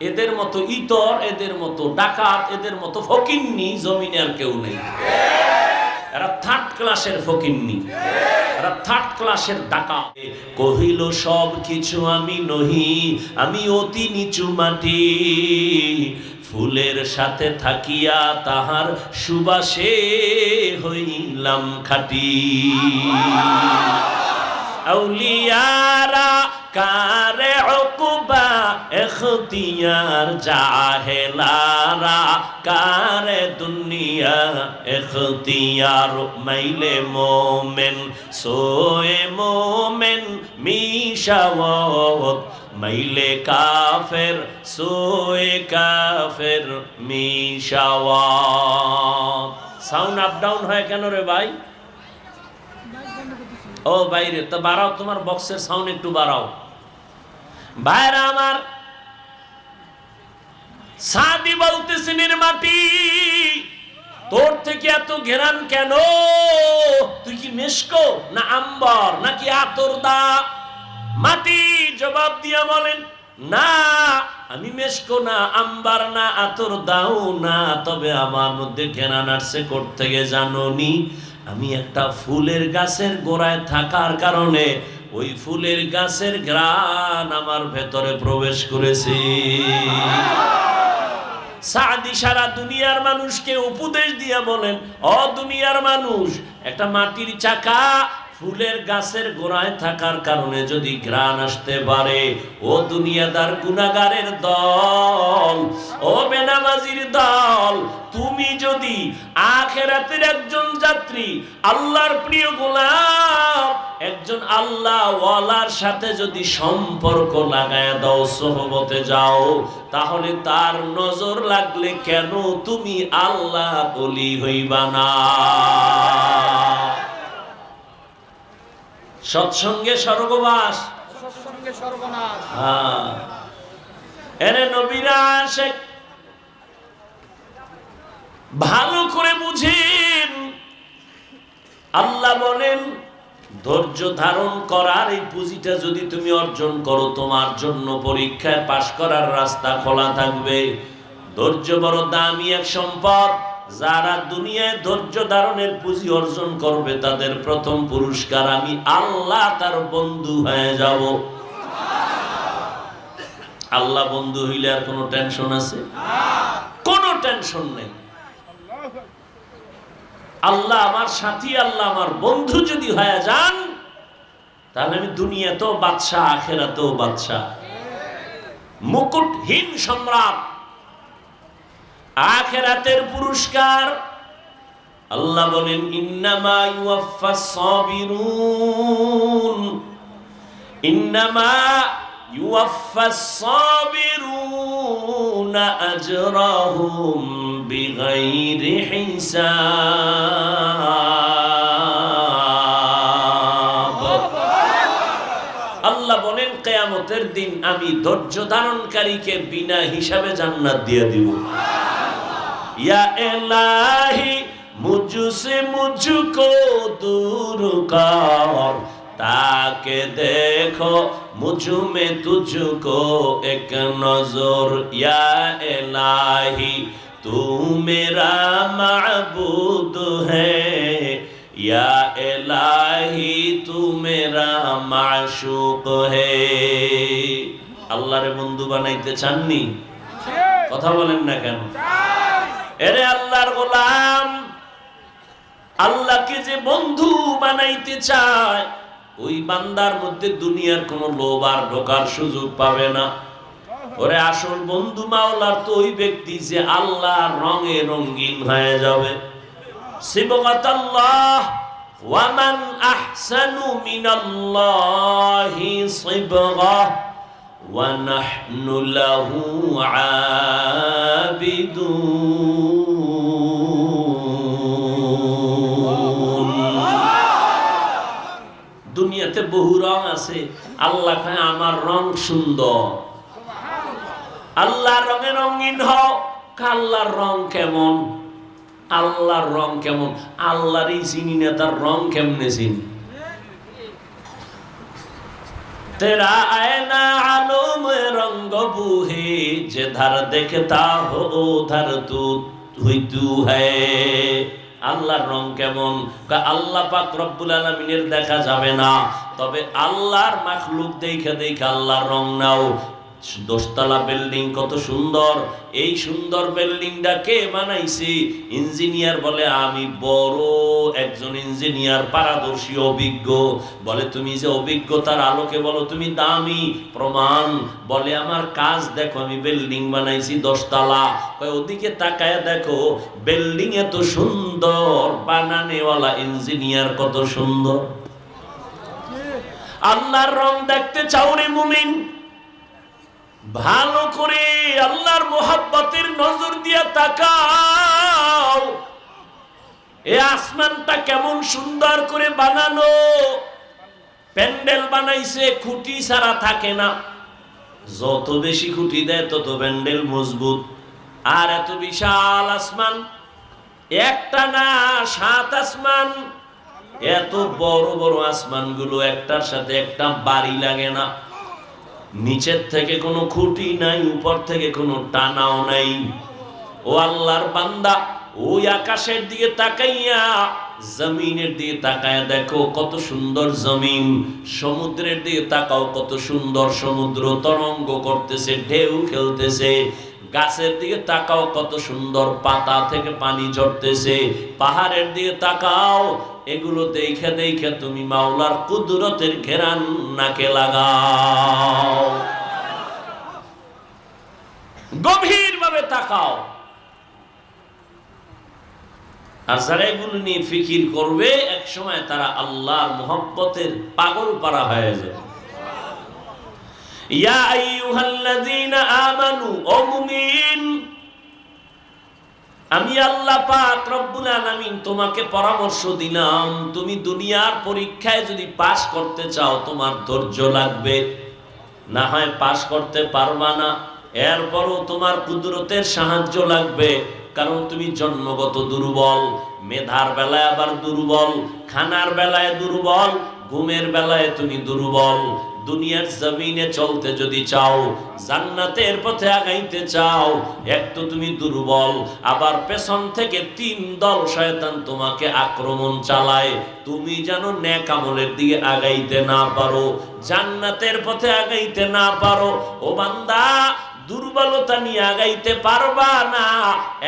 এদের মতো ইতর, এদের মতো ডাকাত, এদের মতো ফকিন্নি জমিনে আর কেউ নেই। এরা থার্ড ক্লাসের ফকিন্নি। এরা থার্ড ক্লাসের কহিল, সব কিছু আমি নহি, আমি অতি নিচু মাটি। ফুলের সাথে থাকিয়া তাহার সুবাসে হইলাম খাটি। আউলিয়ারা কারে উকুবা এখতিয়ার জাহেলারা, কারে দুনিয়া এখতিয়ার মাইলে মোমেন, সোয়ে মোমেন মিশাওয়াত, মাইলে কাফের, সোয়ে কাফের মিশাওয়াত। সাউন্ড আপ ডাউন হয় কেন রে ভাই? ও বাইরে, তো বাড়াও, তোমার বক্সের সাউন্ড একটু বাড়াও। ভাইরা আমার, সাদি তোর থেকে এত ঘেরান কেন? তুই কি মেশকো, না আম্বর, নাকি মাটি জবাব দিয়া বলেন, না, আমি মেশকো না, আম্বার না, আতর দাও না, তবে আমার মধ্যে ঘেরান আসছে করতে গিয়ে জানোনি আমি একটা ফুলের গাছের গোড়ায় থাকার কারণে ওই ফুলের গাছের গ্রান আমার ভেতরে প্রবেশ করেছে। সাদি সারা দুনিয়ার মানুষকে উপদেশ দিয়া বলেন, অ দুনিয়ার মানুষ, একটা মাটির চাকা ফুলের গাছের গোড়ায় থাকার কারণে যদি গ্রান আসতে পারে, ও দুনিয়াদার গুনাগারের দল, ও বেনামাজির দল, তুমি যদি আখেরাতের একজন যাত্রী আল্লাহর প্রিয় গোলাম একজন আল্লাহ ওয়ালার সাথে যদি সম্পর্ক লাগায় দাও সহবতে যাও তাহলে তার নজর লাগলে কেন তুমি আল্লাহ বলি হইবা না? সৎসঙ্গে স্বর্গবাস। সৎসঙ্গে সর্বনাশ হ্যাঁ। এরে নবীরা আসে ভালো করে বুঝেন আল্লাহ বলেন, ধৈর্য ধারণ করার এই পুঁজিটা যদি তুমি অর্জন করো, তোমার জন্য পরীক্ষায় পাশ করার রাস্তা খোলা থাকবে। ধৈর্য বড় দামি এক সম্পদ। যারা দুনিয়ায় ধৈর্য ধারণের পুঁজি অর্জন করবে, তাদের প্রথম পুরস্কার আমি আল্লাহ তার বন্ধু হয়ে যাব। আল্লাহ বন্ধু হইলে আর কোনো টেনশন আছে? কোনো টেনশন নেই। আল্লাহ আমার সাথী, আল্লাহ আমার বন্ধু যদি হয়ে যান, তাহলে আমি দুনিয়াতেও বাদশাহ, আখেরাতেও বাদশাহ। মুকুটহীন সম্রাট, আখেরাতের পুরস্কার। আল্লাহ বলেন, ইন্নামা ইউয়াফাস সাবিরুন। ইন্নামা ইউয়াফাস সাবিরুনা। أجرهم بغير حساب. আল্লাহ বলেন, কেয়ামতের দিন আমি ধৈর্য ধারণকারীকে বিনা হিসাবে জান্নাত দিয়ে দিব। ইয়া এলাহি মুজুসে মুজুকো দূর কর তাকে দেখো, মুঝুমে তুঝুকো এক নজর, ইয়া এলাহি তু মেরা মাবুদ হে, ইয়া এলাহি তু মেরা মাশুক হে। আল্লাহরে বন্ধু বানাইতে চাননি? কথা বলেন না কেন? এরে আল্লাহর গোলাম, আল্লাহকে যে বন্ধু বানাইতে চায় ওই বান্দার মধ্যে দুনিয়ার কোনো লোভ আর ঢোকার সুযোগ পাবে না। ওরে আসল বন্ধু মাওলার তো ওই ব্যক্তি যে আল্লাহ রঙে রঙিন হয়ে যাবে। সিবকাতাল্লাহ ওয়ামান আহসানু দুনিয়াতে বহু রং আছে। আল্লাহ কয়, আমার রং সুন্দর। আল্লাহর রঙে রঙিন হও। আল্লাহর রং কেমন? আল্লাহর রং কেমন? আল্লাহর এই চিনি না তার রং কেমনে চিনি? তেরা আয়না আলম রঙ্গ বুহে, যে ধার দেখতা হো, ধার তু হুই তু আল্লাহর রং কেমন? আল্লাহ পাক রব্বুল আলমিনের দেখা যাবে না। তবে আল্লাহর মাখলুক দেখে দেখে আল্লাহর রং নাও। দোতলা বিল্ডিং কত সুন্দর। এই সুন্দর বিল্ডিংটা কে বানাইছে? ইঞ্জিনিয়ার বলে, আমি বড় একজন ইঞ্জিনিয়ার, পারদর্শী, অভিজ্ঞ। বলে, তুমি যে অভিজ্ঞতার আলোকে বলো, তুমি দামি প্রমাণ। বলে, আমার কাজ দেখো, আমি বিল্ডিং বানাইছি দশতলা। ওদিকে তাকায় দেখো, বিল্ডিং এত সুন্দর, বানানেওয়ালা ইঞ্জিনিয়ার কত সুন্দর। আল্লাহর রং দেখতে চাও রে মুমিন। ভালো করে আল্লাহর মোহাব্বতের নজর দিয়ে তাকাও। এ আসমানটা কেমন সুন্দর করে বানানো। প্যান্ডেল বানাইছে, খুঁটি ছাড়া থাকে না। যত বেশি খুঁটি দেয়, তত প্যান্ডেল মজবুত। আর এত বিশাল আসমান। একটা না, সাত আসমান। এত বড় বড় আসমানগুলো একটার সাথে একটা বাড়ি লাগে না। নিচের থেকে কোনো খুঁটি নাই, উপর থেকে কোনো টানাও নাই। ও আল্লাহর বান্দা, ওই আকাশের দিকে তাকাইয়া জমিনের দিকে তাকায় দেখো কত সুন্দর জমিন। সমুদ্রের দিকে তাকাও কত সুন্দর সমুদ্র, তরঙ্গ করতেছে, ঢেউ খেলতেছে। গাছের দিকে তাকাও কত সুন্দর পাতা থেকে পানি ঝরতেছে। পাহাড়ের দিকে তাকাও এগুলো দেখে দেখে তুমি মাওলার কুদরতের ঘেরান নাকে লাগাও। গভীরভাবে তাকাও। আর যারা এগুলো নিয়ে ফিকির করবে এক সময় তারা আল্লাহর মোহব্বতের পাগল পারা হয়ে যাবে। ইয়া আইয়ুহাল্লাযীনা আমানু, ও মুমিন আমি আল্লাহ পাক রব্বুল আলামিন তোমাকে পরামর্শ দিলাম, তুমি দুনিয়ার পরীক্ষায় যদি পাশ করতে চাও, তোমার ধৈর্য লাগবে। না হয় পাশ করতে পারবা না, এরপরও তোমার কুদরতের সাহায্য লাগবে, কারণ তুমি জন্মগত দুর্বল, মেধার বেলায় আবার দুর্বল, খানার বেলায় দুর্বল ঘুমের বেলায় তুমি দুর্বল, দুনিয়ার জমিনে চলতে যদি চাও, জান্নাতের পথে আগাইতে চাও, এক তো তুমি দুর্বল, আবার পেছন থেকে তিন দল শয়তান তোমাকে আক্রমণ চালায়। তুমি যেন ন্যাক আমলের দিকে আগাইতে না পারো, জান্নাতের পথে আগাইতে না পারো। ও বান্দা দুর্বলতা নিয়ে আগাইতে পারবা না,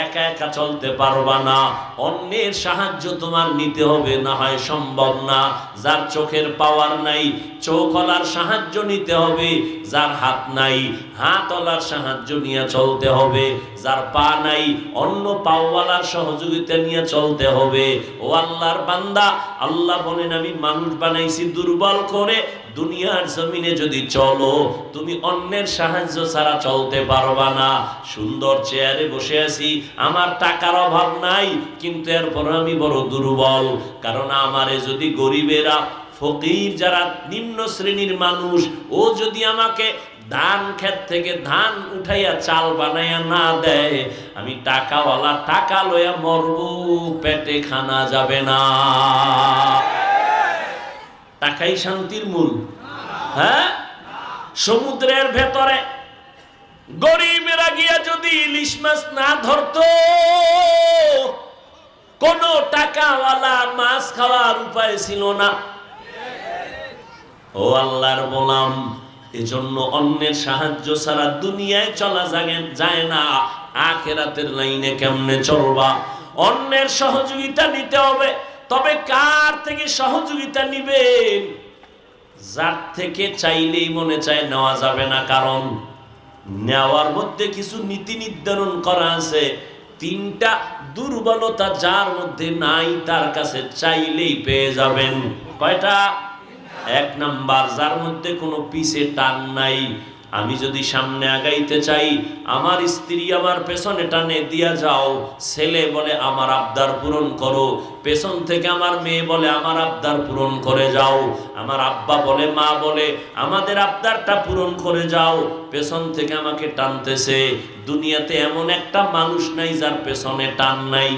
একা একা চলতে পারবা না। অন্যের সাহায্য তোমার নিতে হবে, না হয় সম্ভব না। যার চোখের পাওয়ার নাই চোখলার সাহায্য নিতে হবে। যার হাত নাই, হাতলার সাহায্য নিয়ে চলতে হবে। যার পা নাই, অন্য পাওয়ালার সহযোগিতা নিয়ে চলতে হবে। ও আল্লাহর বান্দা, আল্লাহ বলেন, আমি মানুষ বানাইছি দুর্বল করে, দুনিয়ার জমিনে যদি চলো, তুমি অন্যের সাহায্য ছাড়া চলতে পারবা না। সুন্দর চেয়ারে বসে আছি, আমার টাকার অভাব নাই, কিন্তু এরপর আমি বড় দুর্বল। কারণ আমারে যদি গরিবেরা, ফকির যারা নিম্ন শ্রেণির মানুষ, ও যদি আমাকে ধান ক্ষেত থেকে ধান উঠাইয়া চাল বানাইয়া না দেয়, আমি টাকাওয়ালা টাকা লইয়া মরব পেটে খানা যাবে না। টাকাই শান্তির মূল। হ্যাঁ? সমুদ্রের ভেতরে গরিবেরা গিয়া যদি ইলিশ মাছ না ধরতো, কোন টাকাওয়ালা মাছ খাওয়ার উপায় ছিল না। ও আল্লাহর বলাম এজন্য অন্যের সাহায্য ছাড়া দুনিয়ায় চলা যায় না। আখেরাতের লাইনে কেমনে চলবা? অন্যের সহযোগিতা নিতে হবে। তবে কার থেকে সহযোগিতা নিবেন? যার থেকে চাইলেই মনে চায় নেওয়া যাবে না, কারণ নেওয়ার মধ্যে কিছু নীতি নির্ধারণ করা আছে। তিনটা দুর্বলতা যার মধ্যে নাই, তার কাছে চাইলেই পেয়ে যাবেন। কয়টা? এক নাম্বার, যার মধ্যে কোনো পিছে টান নাই। আমি যদি সামনে আগাইতে চাই, আমার স্ত্রী আমার পেছনে টানে, দিয়া যাও। ছেলে বলে, আমার আবদার পূরণ করো। পেছন থেকে আমার মেয়ে বলে, আমার আবদার পূরণ করে যাও। আমার আব্বা বলে, মা বলে, আমাদের আবদারটা পূরণ করে যাও। পেছন থেকে আমাকে টানতেছে। দুনিয়াতে এমন একটা মানুষ নাই, যার পেছনে টান নাই।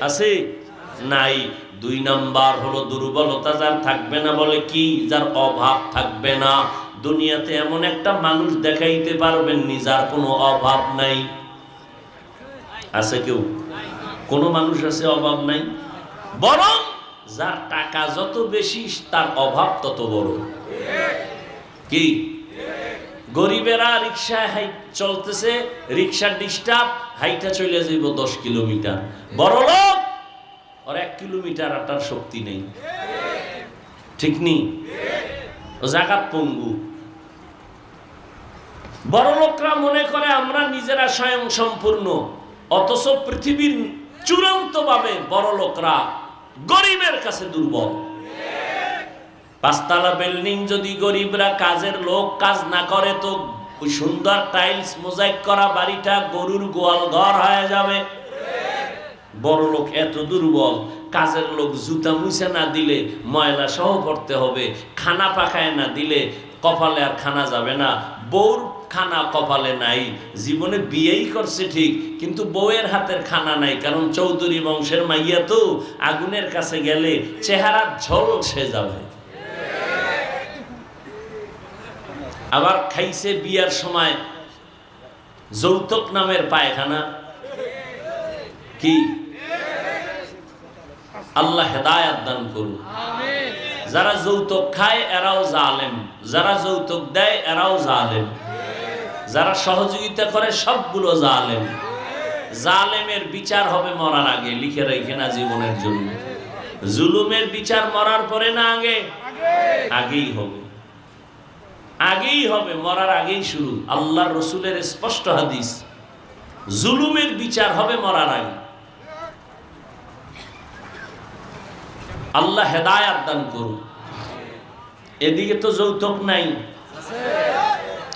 আছে? নাই। দুই নাম্বার হলো দুর্বলতা যার থাকবে না বলে কি? যার অভাব থাকবে না। দুনিয়াতে এমন একটা মানুষ দেখাইতে পারবেন নি যার কোনো অভাব নাই। আছে কেউ? কোনো মানুষ আছে অভাব নাই? বরং যার টাকা যত বেশি, তার অভাব তত বড়। কি? গরিবেরা রিক্সায় হাই চলতেছে, রিক্সা ডিস্টার্ব, হাইটা চলে যাইব দশ কিলোমিটার। বড় লোক ওর এক কিলোমিটার আটার শক্তি নেই ঠিক নি ও জাগাত পঙ্গু বড় লোকরা মনে করে আমরা নিজেরা স্বয়ং সম্পূর্ণ অথচ পৃথিবীর চূড়ান্ত ভাবে বড় লোকরা গরিবের কাছে দুর্বল পাঁচতলা বিল্ডিং যদি গরিবরা কাজের লোক কাজ না করে তো সুন্দর টাইলস মোজাইক করা বাড়িটা গরুর গোয়াল ঘর হয়ে যাবে বড় লোক এত দুর্বল, কাজের লোক জুতা মুছে না দিলে ময়লা সহ করতে হবে, খানা পাকায় না দিলে কপালে আর খানা যাবে না। বউর খানা কপালে নাই, জীবনে বিয়েই করছে ঠিক, কিন্তু বউয়ের হাতের খানা নাই, কারণ চৌধুরী বংশের মাইয়া তো আগুনের কাছে গেলে চেহারা ঝলসে যাবে। আবার খাইছে বিয়ার সময় যৌতুক নামের পায়খানা। কি? আল্লাহ হেদায়াত দান করুন। যারা যৌতুক খায় এরাও জালেম। যারা যৌতুক দেয় এরাও জালেম। যারা সহযোগিতা করে সবগুলো জালেম। জালেমের বিচার হবে মরার আগে লিখে রেখে না জীবনের জন্য। জুলুমের বিচার মরার পরে না আগে? আগেই হবে। আগেই হবে মরার আগেই শুরু। আল্লাহর রসুলের স্পষ্ট হাদিস জুলুমের বিচার হবে মরার আগে। আল্লাহ হেদায়াত দান করুন। এদিকে তো যৌতুক নাই।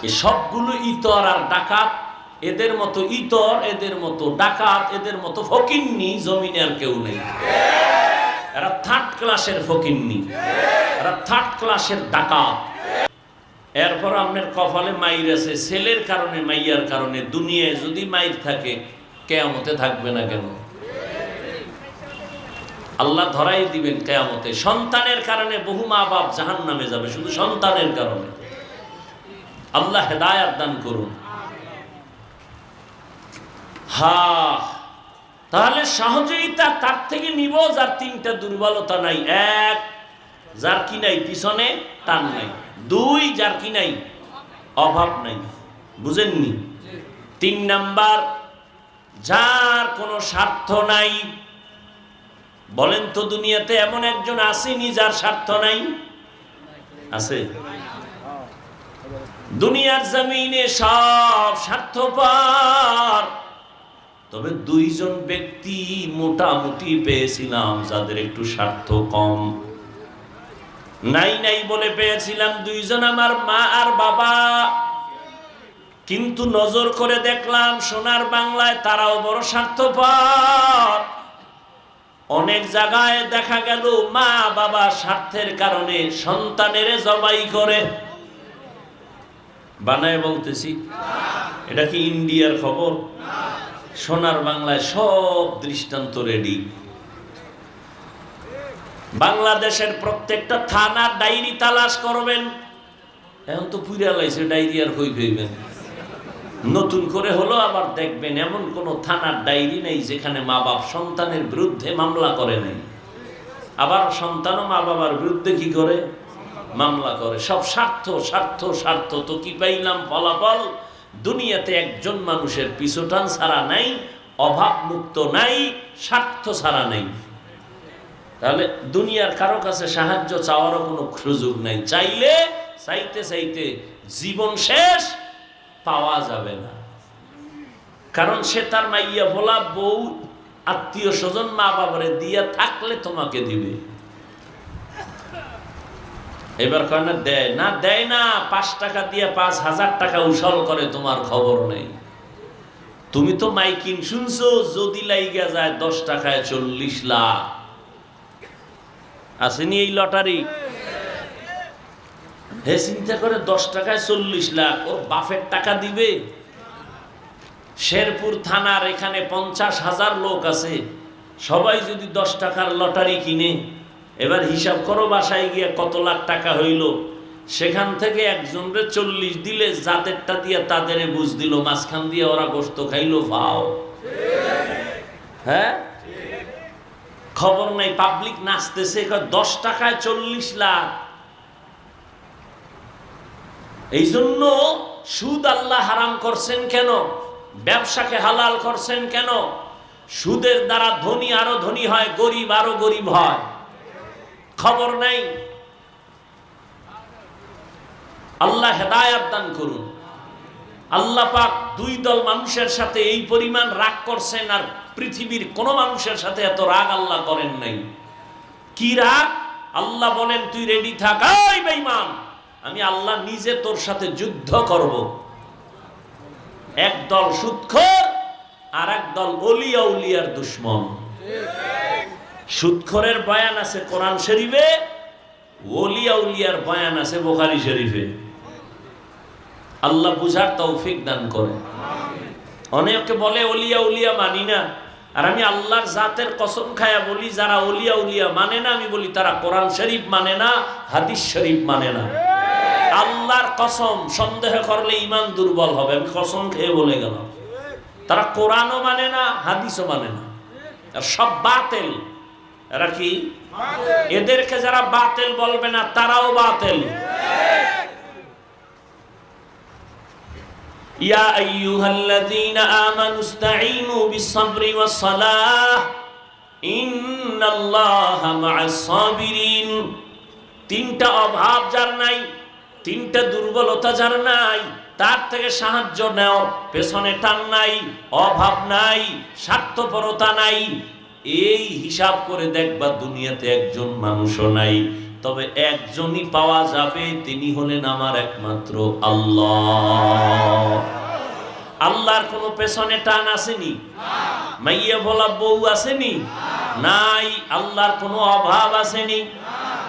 সবগুলো ইতর আর ডাকাত, এদের মতো ইতর, এদের মতো ডাকাত, এদের মতো ফকিন্নি জমিনে আর কেউ নেই। এরা থার্ড ক্লাসের ফকিন্নি। এরা থার্ড ক্লাসের ডাকাত। এরপর আপনার কপালে মাইর আছে, ছেলের কারণে, মাইয়ার কারণে, দুনিয়ায় যদি মাইর থাকে, কেয়ামতে থাকবে না কেন? আল্লাহ ধরাই দিবেন কেয়ামতে। সন্তানের কারণে বহু মা বাপ জাহান নামে যাবে, শুধু সন্তানের কারণে। আল্লাহ হেদায়াত দান করুন। হা, তাহলে সহযোগিতা তার থেকে নিব, যার তিনটা দুর্বলতা নাই, এক, যার কি নাই, পিছনে টান নাই। দুই, যার কি নাই, অভাব নাই। বুঝেননি? তিন নাম্বার, যার কোনো স্বার্থ নাই বলেন তো দুনিয়াতে এমন একজন আসেনি যার স্বার্থ নাই? আছে? দুনিয়ার জমিনে সব স্বার্থপর। তবে দুইজন ব্যক্তি মোটামুটি পেয়েছিলাম যাদের একটু স্বার্থ কম। নাই নাই বলে পেয়েছিলাম দুইজন আমার মা আর বাবা। কিন্তু নজর করে দেখলাম সোনার বাংলায় তারাও বড় স্বার্থপর। অনেক জায়গায় দেখা গেল মা বাবা স্বার্থের কারণে সন্তানের জবাই করে। বানায় বলতেছি, এটা কি ইন্ডিয়ার খবর? সোনার বাংলায় সব দৃষ্টান্ত রেডি বাংলাদেশের প্রত্যেকটা থানার ডায়েরি তালাশ করবেন। এখন তো পুরিয়া লাইছে, ডায়েরি আর কই পেইবেন নতুন করে হলো আবার দেখবেন এমন কোন থানার ডায়েরি নেই যেখানে মা বাপ সন্তানের বিরুদ্ধে মামলা করে নাই। আবার সন্তানও মা বাবার বিরুদ্ধে কি করে? মামলা করে। সব স্বার্থ স্বার্থ স্বার্থ তো কি পাইলাম ফলাফল? দুনিয়াতে একজন মানুষের পিছুটান ছাড়া নাই অভাব মুক্ত নাই, স্বার্থ ছাড়া নেই। তাহলে দুনিয়ার কারও কাছে সাহায্য চাওয়ারও কোনো সুযোগ নাই। চাইলে, চাইতে চাইতে জীবন শেষ পাওয়া যাবে না। কারণ সে তার মাইয়া ভোলা বউ, আত্মীয় স্বজন, মা বাবারে দিয়া থাকলে তোমাকে দিবে। এবার কয় না, দেয় না দেয় না, পাঁচ টাকা দিয়ে পাঁচ হাজার টাকা উসল করে, তোমার খবর নেই। তুমি তো মাইকিন শুনছো, যদি লাইগা যায় দশ টাকায় চল্লিশ লাখ। আসেনি এই লটারি? হে চিন্তা করে দশ টাকায় চল্লিশ লাখ, ওর বাফের টাকা দিবে। শেরপুর থানার এখানে পঞ্চাশ হাজার লোক আছে। সবাই যদি দশ টাকার লটারি কিনে, এবার হিসাব করো বাসায় গিয়ে কত লাখ টাকা হইল। সেখান থেকে একজনরে চল্লিশ দিলে জাতেরটা দিয়ে তাদের বুঝ দিল, মাঝখান দিয়ে ওরা গোস্ত খাইলো, ভাও। হ্যাঁ? খবর নাই পাবলিক নাচতেছে দশ টাকায় চল্লিশ লাখ। এই জন্য সুদ আল্লাহ হারাম করছেন কেন? ব্যবসাকে হালাল করছেন কেন? সুদের দ্বারা ধনী আরও ধনী হয়, গরিব আরও গরিব হয়। খবর নাই? আল্লাহ হেদায়াত দান করুন। আল্লাহ পাক দুই দল মানুষের সাথে এই পরিমাণ রাগ করছেন আর পৃথিবীর কোন মানুষের সাথে এত রাগ আল্লাহ করেন নাই। কি রাগ? আল্লাহ বলেন, তুই রেডি থাক। বেঈমান! আমি আল্লাহ নিজে তোর সাথে যুদ্ধ করব। এক দল সুৎখর, আর এক দল অলিয়া উলিয়ার দুশ্মন। সুৎখরের বয়ান আছে কোরআন শরীফে ওলিয়া উলিয়ার বয়ান আছে বোখারি শরীফে। আল্লাহ বুঝার তৌফিক দান করে। অনেকে বলে অলিয়া উলিয়া মানি না। আর আমি আল্লাহর জাতের কসম খায়া বলি, যারা অলিয়া উলিয়া মানে না, আমি বলি তারা কোরআন শরীফ মানে না, হাদিস শরীফ মানে না। আল্লাহর কসম সন্দেহ করলে ইমান দুর্বল হবে। আমি কসম খেয়ে বলে গেলাম। তারা কোরআনও মানে না হাদিসও মানে না। সব বাতেল। এরা কি? এদেরকে যারা বাতেল বলবে না তারাও বাতেল। ইয়া তিনটা অভাব যার নাই তিনটা দুর্বলতা যার নাই, তার থেকে সাহায্য নেও। পেছনে টান নাই, অভাব নাই, স্বার্থপরতা নাই। এই হিসাব করে দেখবা দুনিয়াতে একজন মানুষও নাই। তবে একজনই পাওয়া যাবে, তিনি হলেন আমার একমাত্র আল্লাহ। আল্লাহর কোনো পেছনে টান আসেনি? মাইয়া বলা বউ আসেনি? নাই, আল্লাহর কোনো অভাব আসেনি।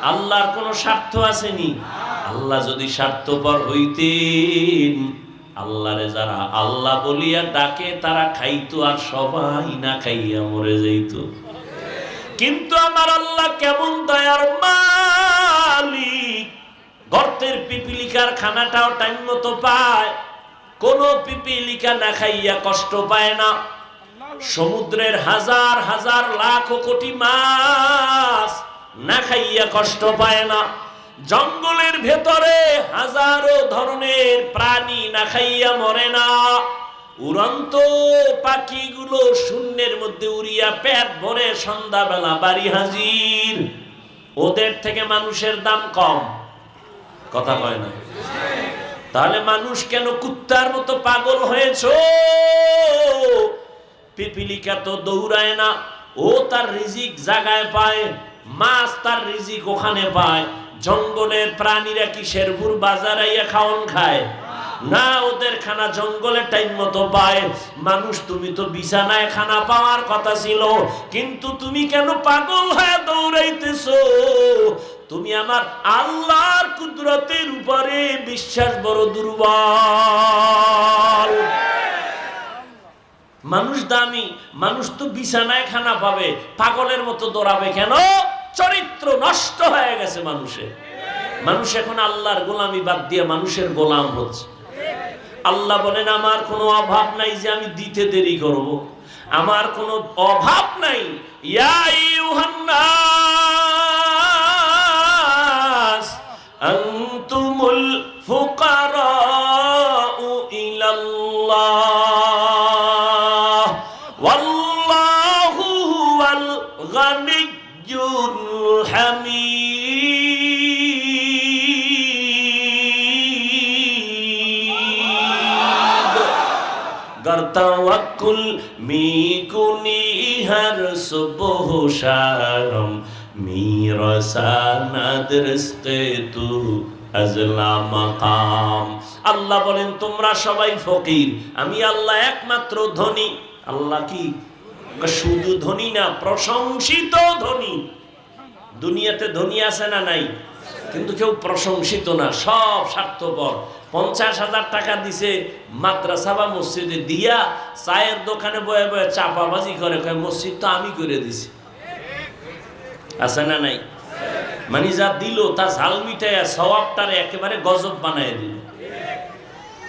আল্লাহর কোনো স্বার্থ আসেনি। আল্লাহ যদি স্বার্থপর হইতেন, আল্লাহরে যারা আল্লাহ বলিয়া ডাকে, তারা খাইতো আর সবাই না খাইয়া মরে যাইত। কিন্তু আমার আল্লাহ কেমন দয়ার মালিক। গর্তের পিপিলিকার খানাটাও টাইম মতো পায়। কোন পিপিলিকা না খাইয়া কষ্ট পায় না। সমুদ্রের হাজার হাজার লাখ কোটি মাছ না খাইয়া কষ্ট পায় না। জঙ্গলের ভেতরে হাজারো ধরনের প্রাণী না খাইয়া মরে না। উড়ন্ত পাখিগুলো শূন্যের মধ্যে উড়িয়া পেট ভরে সন্ধ্যাবেলা বাড়ি হাজির। ওদের থেকে মানুষের দাম কম। কথা কয় না? তাহলে মানুষ কেন কুত্তার মতো পাগল হয়েছ? পিপিলিকা তো দৌড়ায় না, ও তার রিজিক জাগায় পায়, মাছ তার রিজিক ওখানে পায় জঙ্গলের প্রাণীরা কি শেরপুর বাজার আইয়া খাওন খায়? না, ওদের খানা জঙ্গলে টাইম মতো পায়। মানুষ, তুমি তো বিছানায় খানা পাওয়ার কথা ছিল, কিন্তু তুমি কেন পাগল হয়ে দৌড়াইতেছো? তুমি আমার আল্লাহর কুদরতের উপরে বিশ্বাস বড় দুর্বল। মানুষ দামি, মানুষ তো বিছানায় খানা পাবে, পাগলের মতো দৌড়াবে কেন? চরিত্র নষ্ট হয়ে গেছে মানুষের মানুষ এখন আল্লাহর গোলামি বাদ দিয়ে মানুষের গোলাম হচ্ছে। আল্লাহ বলেন, আমার কোনো অভাব নাই যে আমি দিতে দেরি করব। আমার কোনো অভাব নাই। ইয়া আইয়ুহান্নাস। أنتم الفقراء إلى الله والله هو الغني الحميد گر توکل می کنی ہر صبح شارم মিরসানা দৃষ্টে মাকাম আল্লাহ বলেন, তোমরা সবাই ফকির। আমি আল্লাহ একমাত্র ধনী। আল্লাহ কি? শুধু ধনী না, প্রশংসিত ধনী। দুনিয়াতে ধনী আছে না নাই? কিন্তু কেউ প্রশংসিত না, সব স্বার্থপর। পঞ্চাশ হাজার টাকা দিছে মাদ্রাসা বা মসজিদে দিয়া চায়ের দোকানে বয়ে বয়ে চাপাবাজি করে মসজিদ তো আমি করে দিছি। আছে না নাই? মানে যা দিল, তা ঝাল মিটাইয়া সওয়াবটারে একেবারে গজব বানায় দিল।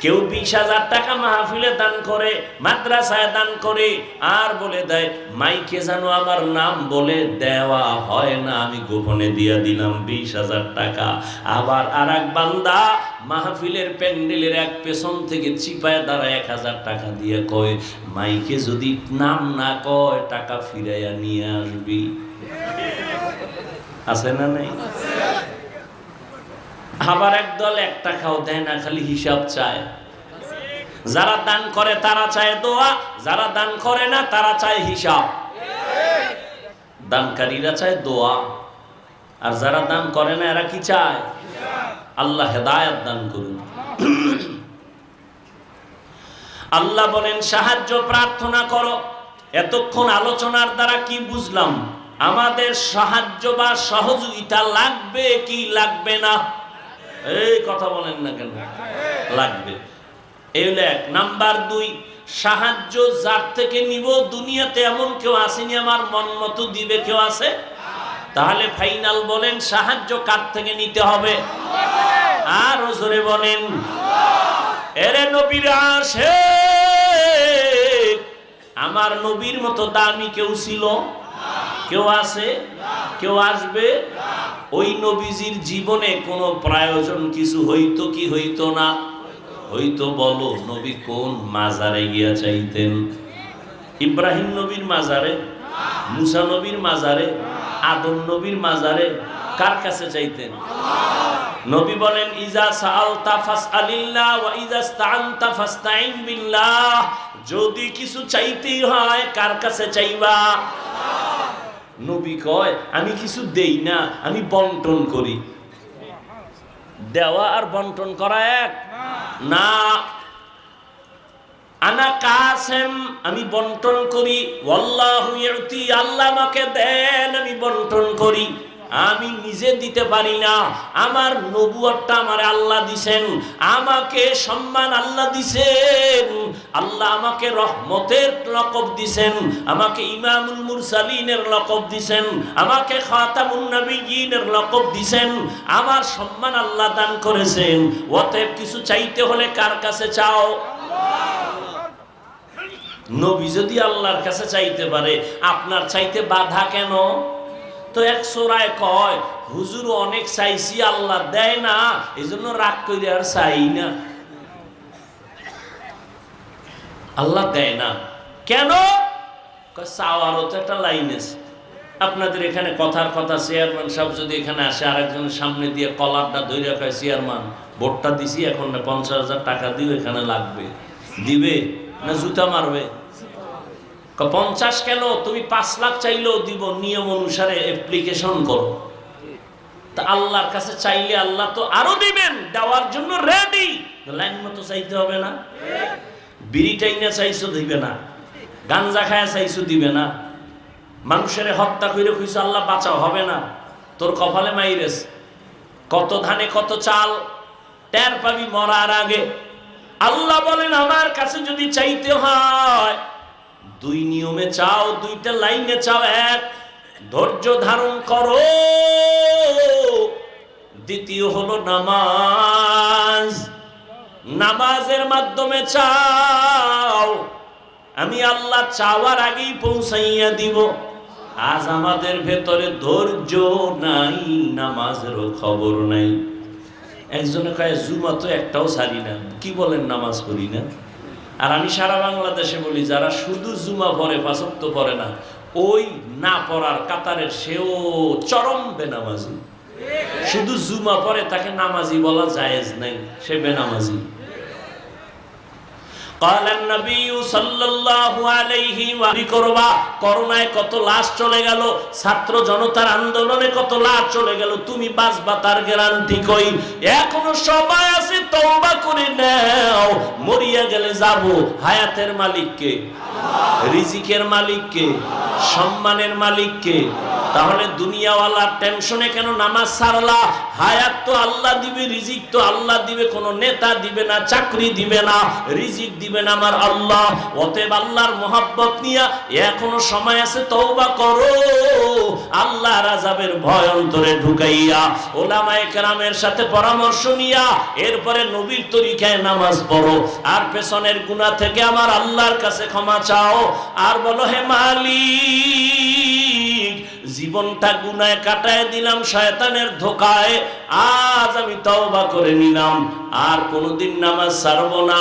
কেউ বিশ হাজার টাকা মাহফিলে দান করে, মাদ্রাসায় দান করে, আর বলে দেয়, মাইকে যেন আমার নাম বলে দেওয়া হয় না, আমি গোপনে দিয়া দিলাম বিশ হাজার টাকা। আবার আর এক বান্দা মাহফিলের প্যান্ডেলের এক পেছন থেকে চিপায় দ্বারা এক হাজার টাকা দিয়ে কয়, মাইকে যদি নাম না কয়, টাকা ফিরাইয়া নিয়ে আসবি। আছে না নাই? আবার একদল এক টাকাও দেয় না, খালি হিসাব চায়। যারা দান করে, তারা চায় দোয়া। যারা দান করে না, তারা চায় হিসাব। দানকারীরা চায় দোয়া। আর যারা দান করে না, এরা কি চায়? আল্লাহ হেদায়াত দান করুন। আল্লাহ বলেন, সাহায্য প্রার্থনা করো। এতক্ষণ আলোচনার দ্বারা কি বুঝলাম? আমাদের সাহায্য বা সহযোগিতা লাগবে কি লাগবে না? এই কথা বলেন না কেন? লাগবে। এই হলো এক। নাম্বার দুই, সাহায্য যার থেকে নিব, দুনিয়াতে এমন কেউ আসেনি, আমার মন মতো দিবে কেউ আছে? তাহলে ফাইনাল বলেন, সাহায্য কার থেকে নিতে হবে? আর জোরে বলেন। এরে নবীর আসে আমার নবীর মতো দামি কেউ ছিল? কেউ আছে? কেউ আসবে? ওই নবীজির জীবনে কোনো প্রয়োজন কিছু হইতো কি হইতো না? হইতো বলো, নবী কোন মাজারে গিয়া চাইতেন? ইব্রাহিম নবীর মাজারে? মুসা নবীর মাজারে? আদম নবীর মাজারে? কার কাছে চাইতেন? নবী বলেন, ইজা সাআলতা ফাসআলিল্লাহ ওয়া ইজা ইসতাআনতা ফাসতাইন বিল্লাহ। যদি কিছু চাইতেই হয়, কার কাছে চাইবা? নবী কয়, আমি কিছু দেই না, আমি বন্টন করি। দেওয়া আর বন্টন করা এক। না। আনা কাসেম, আমি বন্টন করি। আল্লাহ আমাকে দেন, আমি বন্টন করি। আমি নিজে দিতে পারি না। আমার নবুয়তটা আমার আল্লাহ দিছেন। আমাকে সম্মান আল্লাহ দিছেন। আল্লাহ আমাকে রহমতের লকব দিছেন। আমাকে ইমামুল মুরসালিনের লকব দিছেন। আমাকে খাতামুন নবিয়িনের লকব দিছেন। আমার সম্মান আল্লাহ দান করেছেন। অতএব কিছু চাইতে হলে কার কাছে চাও? নবী যদি আল্লাহর কাছে চাইতে পারে, আপনার চাইতে বাধা কেন? তো এক সোরায় কয় হুজুর অনেক চাইছি, আল্লাহ দেয় না এই জন্য রাগ করে আর চাই না। আল্লাহ দেয় না। কেন? চাওয়ারও তো একটা লাইন আছে। আপনাদের এখানে কথার কথা, চেয়ারম্যান সাহেব যদি এখানে আসে, আরেকজনের সামনে দিয়ে কলারটা ধরে কয়, চেয়ারম্যান, ভোটটা দিছি, এখন না পঞ্চাশ হাজার টাকা দিও, এখানে লাগবে। দিবে না জুতা মারবে? পঞ্চাশ কেন? তুমি পাঁচ লাখ চাইলেও দিব, নিয়ম অনুসারে অ্যাপ্লিকেশন করো। তা আল্লাহর কাছে চাইলে আল্লাহ তো আরও দিবেন, দেওয়ার জন্য রেডি লাইন মতো চাইতে হবে না। বিড়ি টাইনা চাইছো দিবে না। গাঞ্জা খায়া চাইছো দিবে না। মানুষের হত্যা করে খুঁজছো আল্লাহ বাঁচাও, হবে না। তোর কপালে মাইরেস। কত ধানে কত চাল, টের পাবি মরার আগে। আল্লাহ বলেন, আমার কাছে যদি চাইতে হয় দুই নিয়মে চাও, দুইটা লাইনে চাও, এক, ধৈর্য ধারণ করো। দ্বিতীয় হলো নামাজ। নামাজের মাধ্যমে চাও। আমি আল্লাহ চাওয়ার আগেই পৌঁছাইয়া দিব। আজ আমাদের ভেতরে ধৈর্য নাই, নামাজেরও খবর নাই। একজনে কয়, জুমা তো একটাও সারি না। কি বলেন নামাজ পড়ি না? আর আমি সারা বাংলাদেশে বলি, যারা শুধু জুমা পরে ফাঁসত্ব পড়ে না, ওই না পড়ার কাতারের সেও চরম বেনামাজি। শুধু জুমা পরে তাকে নামাজি বলা জায়েজ নাই, সে বেনামাজি। قال النبي صلى الله عليه ওয়ালি করবা করোনায় কত লাশ চলে গেল ছাত্র জনতার আন্দোলনে কত লাশ চলে গেল তুমি বাঁচবা তার গ্যারান্টি কই এখনো সবাই আছে তওবা করে নাও মরিয়া গেলে যাব হায়াতের মালিককে রিজিকের মালিককে সম্মানের মালিককে তাহলে দুনিয়াওয়ালার টেনশনে কেন নামাজ সারলা হায়াত তো আল্লাহ দিবে রিজিক তো আল্লাহ দিবে কোনো নেতা দিবে না চাকরি দিবে না রিজিক দিবে না আমার আল্লাহ। অতএব আল্লাহর মোহাব্বত নিয়া এখনও সময় আছে, তওবা করো। আল্লাহ রাজাবের ভয় অন্তরে ঢুকাইয়া ওলামায়ে কেরামের সাথে পরামর্শ নিয়া এরপরে নবীর তরিকায় নামাজ পড়ো। আর পেছনের গুনাহ থেকে আমার আল্লাহর কাছে ক্ষমা চাও। আর বলো, হে মালিক জীবনটা গুনায় কাটায় দিলাম, শয়তানের ধোকায়। আজ আমি তওবা করে নিলাম। আর কোনোদিন নামাজ ছাড়ব না,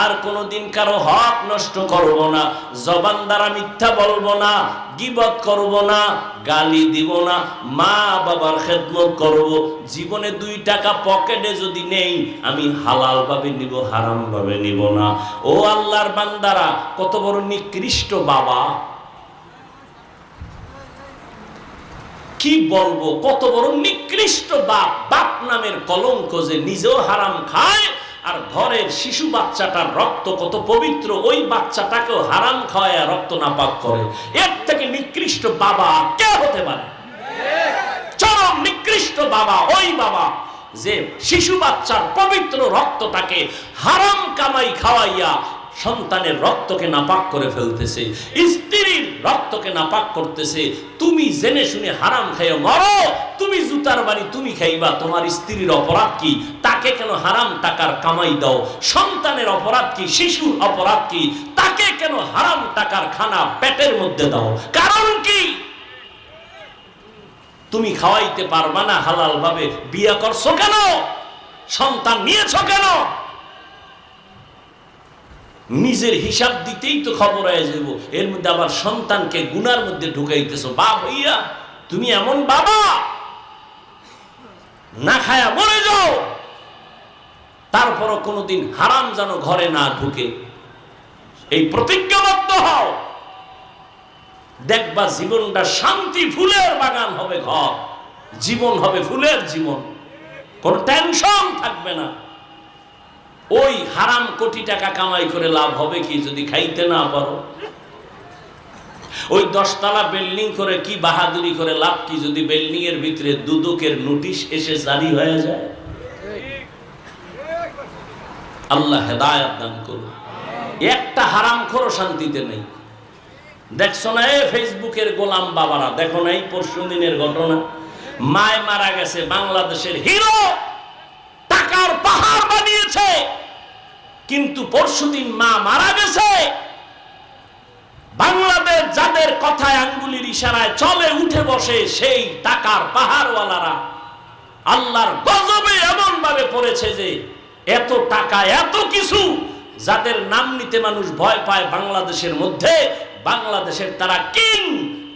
আর কোনোদিন কারও হক নষ্ট করব না, জবান দ্বারা মিথ্যা বলব না, গিবত করব না, গালি দিব না মা বাবার খেদমত করব। জীবনে দুই টাকা পকেটে যদি নেই, আমি হালাল ভাবে নিব হারাম ভাবে নিব না। ও আল্লাহর বান্দারা, কত বড় নিকৃষ্ট বাবা। কি বলব? কত বড় নিকৃষ্ট বাপ। বাপ নামের কলঙ্ক যে নিজেও হারাম খায়, আর ঘরের শিশু বাচ্চাটার রক্ত কত পবিত্র, ওই বাচ্চাটাকেও হারাম খাওয়ায় রক্ত নাপাক করে। এর থেকে নিকৃষ্ট বাবা কে হতে পারে? চরম নিকৃষ্ট বাবা, ওই বাবা যে শিশু বাচ্চার পবিত্র রক্তটাকে হারাম কামাই খাওয়াইয়া সন্তানের রক্তকে নাপাক করে ফেলতেছে, স্ত্রীর রক্তকে নাপাক করতেছে। তুমি জেনে শুনে হারাম খাইও, মরো। তুমি জুতার বাড়ি তুমি খাইবা, তোমার স্ত্রীর অপরাধ কি? তাকে কেন হারাম টাকার কামাই দাও? সন্তানের অপরাধ কি? শিশুর অপরাধ কি? তাকে কেন হারাম টাকার খানা পেটের মধ্যে দাও? কারণ কি? তুমি খাওয়াইতে পারবা না হালাল ভাবে বিয়ে করছ কেন? সন্তান নিয়েছো কেন? নিজের হিসাব দিতেই তো খবর হয়ে যাব। এর মধ্যে আবার সন্তানকে গুনার মধ্যে ঢুকাইতেছো। বাপ হইয়া তুমি এমন বাবা, না খায়া মরে যাও। তারপরও কোনোদিন হারাম যেন ঘরে না ঢুকে। এই প্রতিজ্ঞাবদ্ধ হও। দেখবা জীবনটা শান্তি, ফুলের বাগান হবে ঘর। জীবন হবে ফুলের জীবন। কোন টেনশন থাকবে না। ওই হারাম কোটি টাকা কামাই করে লাভ হবে কি যদি খাইতে না পারো? ওই দশতলা বিল্ডিং করে কি বাহাদুরি করে লাভ কি যদি বিল্ডিং এর ভিতরে দুদকের নোটিশ এসে জারি হয়ে যায়? আল্লাহ হেদায়াত দান করুন। একটা হারাম খোর শান্তিতে নেই। দেখছ না এ ফেসবুকের গোলাম বাবারা? দেখো না এই পরশু দিনের ঘটনা? মায় মারা গেছে বাংলাদেশের হিরো টাকার পাহাড় বানিয়েছে। কিন্তু পরশুদিন মা মারা গেছে। বাংলাদেশ যাদের কথায় আঙ্গুলির ইশারায় চলে, উঠে বসে সেই টাকার পাহাড়ওয়ালারা আল্লাহর গজবে এমন ভাবে পড়েছে যে, এত টাকা, এত কিছু যাদের নাম নিতে মানুষ ভয় পায় বাংলাদেশের মধ্যে, বাংলাদেশের তারা কিং,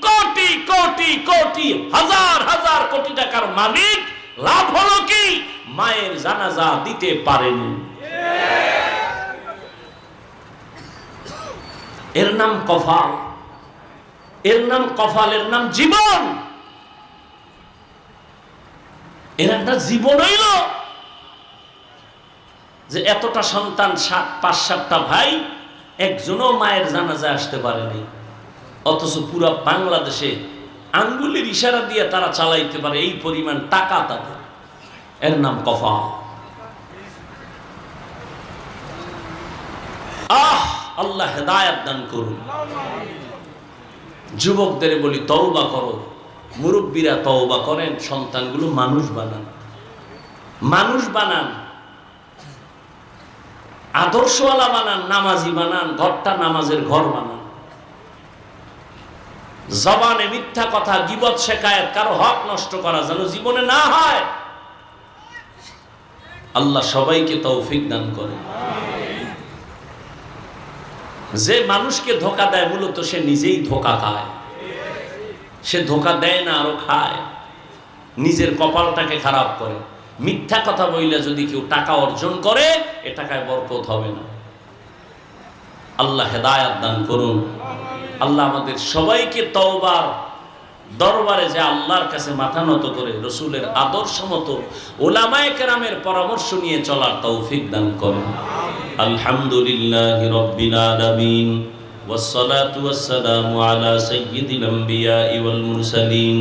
কোটি কোটি কোটি, হাজার হাজার কোটি টাকার মালিক, লাভ হলো কি? মায়ের জানাজা দিতে পারেনি। এর নাম কফাল। এর নাম কফাল, এর নাম জীবন। এর একটা জীবন হইল। যে এতটা সন্তান সাত, পাঁচ, সাতটা ভাই, একজনও মায়ের জানাজায় আসতে পারেনি। অথচ পুরা বাংলাদেশে আঙ্গুলের ইশারা দিয়ে তারা চালাইতে পারে, এই পরিমাণ টাকা তাদের। এর নাম কফা আহ, আল্লাহ হেদায়াত দান করুন। যুবকদের বলি, তওবা করো। মুরব্বীরা তওবা করেন, সন্তানগুলো মানুষ বানান। মানুষ বানান। আদর্শওয়ালা বানান, নামাজি বানান, ঘরটা নামাজের ঘর বানান। জবানে মিথ্যা কথা, গিবত শেখায়ত কারও হক নষ্ট করা যেন জীবনে না হয়। আল্লাহ সবাইকে তৌফিক দান করে। যে মানুষকে ধোকা দেয়, মূলত সে নিজেই ধোকা খায়। সে ধোকা দেয় না, আরও খায়। নিজের কপালটাকে খারাপ করে। মিথ্যা কথা বইলে যদি কেউ টাকা অর্জন করে, এ টাকায় বরকত হবে না। আল্লাহ হেদায়াত দান করুন। আল্লাহ আমাদের সবাইকে তওবার দরবারে যে আল্লাহর কাছে মাথা নত করে রসুলের আদর্শ মতো ওলামায়ে কেরামের পরামর্শ নিয়ে চলার তৌফিক দান করেন আলহামদুলিল্লাহ রব্বিল আলামিন والصلاة والسلام على سيد الأنبياء والمرسلين